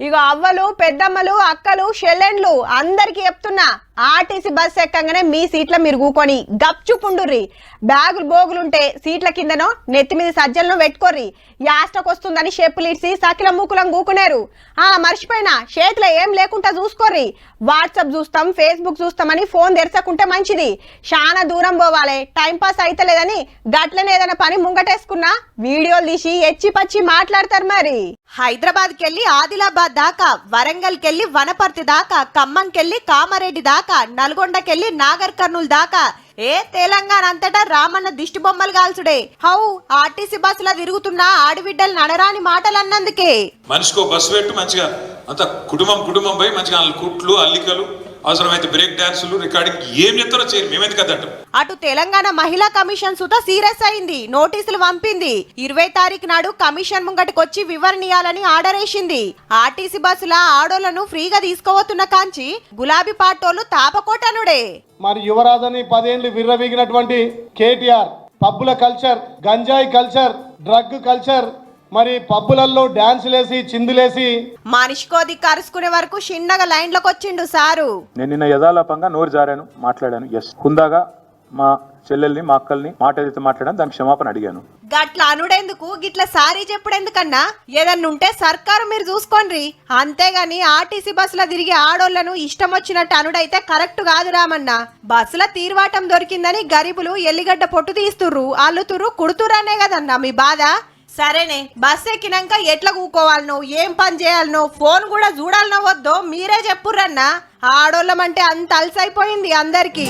ఇక అవ్వలు పెద్దమ్మలు అక్కలు షెల్లెండ్లు అందరికి చెప్తున్నా. ఆర్టీసీ బస్ ఎక్కంగానే మీ సీట్ల మీరు కూకొని గప్చుపుండుర్రి బ్యాగులు బోగులుంటే సీట్ల కిందనో నెత్తి మీద సజ్జలను పెట్టుకోర్రి. యాస్టకు వస్తుందని షెప్పులిడ్సి సకిల మూకులం కూకునేరు. ఆ మర్చిపోయినా చేతిలో ఏం లేకుండా చూసుకోర్రి. వాట్సాప్ చూస్తాం ఫేస్బుక్ చూస్తామని ఫోన్ తెరచకుంటే మంచిది. చాలా దూరం పోవాలి టైం పాస్ అయితలేదని గట్లనే ఏదైనా పని ముంగటేసుకున్నా వీడియోలు తీసి ఎచ్చి పచ్చి మాట్లాడతారు మరి. హైదరాబాద్ కెళ్ళి ఆదిలాబాద్ దాకా వరంగల్ కెళ్ళి వనపర్తి దాకా ఖమ్మంకెళ్ళి కామారెడ్డి దాకా దాకా నల్గొండకెళ్ళి నాగర్ కర్నూలు దాకా. ఏ తెలంగాణ అంతటా రామన్న దిష్టి బొమ్మలు కాల్చుడే హౌ ఆర్టీసీ బస్సులో తిరుగుతున్న ఆడబిడ్డలు నడరాని మాటలు అన్నందుకే మనిషికో బస్సు పెట్టు మంచిగా. అంత కుటుంబం కుటుంబం పోయి మంచిగా కుట్లు అల్లికలు. అవసరమైతే బ్రేక్ డాన్సులు రికార్డింగ్ ఏం చేయరు. అదంటాం అటు? తెలంగాణ మహిళా కమిషన్ సుత సీరియస్ అయింది. నోటీసులు పంపింది. ఇరవై తారీఖు నాడు కమిషన్ ముంగటికొచ్చి వివరణ ఇయ్యాలని ఆర్డర్ వేసింది. ఆర్టీసీ బస్సుల ఆడోళ్ళను ఫ్రీగా తీసుకోవతున్న కాంచి గులాబీ పాటోలు తాపకోటనుడే. మరి యువరాజని పదేండ్లు విర్రవీగినటువంటి కేటీఆర్ పబ్బుల కల్చర్ గంజాయి కల్చర్ డ్రగ్ కల్చర్ మరి పబ్బులలో డ్యాన్సులేసి చిందులేసి మనిషికోది కరుచుకునే వరకు చిన్నగా లైన్లోకి వచ్చిండు సారు. నేను నిన్న యథాలాపంగా నోరు జారాను మాట్లాడాను. ఎస్ హుందాగా మా చెల్లెల్ని మా అక్కల్ని మాట ఏదైతే మాట్లాడాను దానికి క్షమాపణ అడిగాను. గట్ల అనుడెందుకు? గిట్ల సారీ చెప్పుడెందుకన్నా? ఏదన్నా ఉంటే సర్కారు మీరు చూసుకోండి అంతేగాని ఆర్టీసీ బస్సులో తిరిగి ఆడోళ్ళను ఇష్టం వచ్చినట్టు అనుడైతే కరెక్ట్ కాదు రామన్న. బస్సుల తీర్వాటం దొరికిందని గరీబులు ఎల్లిగడ్డ పొట్టు తీస్తుర్రు అల్లుతుర్రు కుడుతురనే కదన్నా మీ బాధ? సరేనే బస్ ఎక్కినాక ఎట్లా కూకోవాలనో ఏం పని చేయాలనో ఫోన్ కూడా చూడాలనో వద్దో? మీరే చెప్పుర్రన్నా? ఆడోళ్ళమంటే అంత అలసైపోయింది అందరికీ.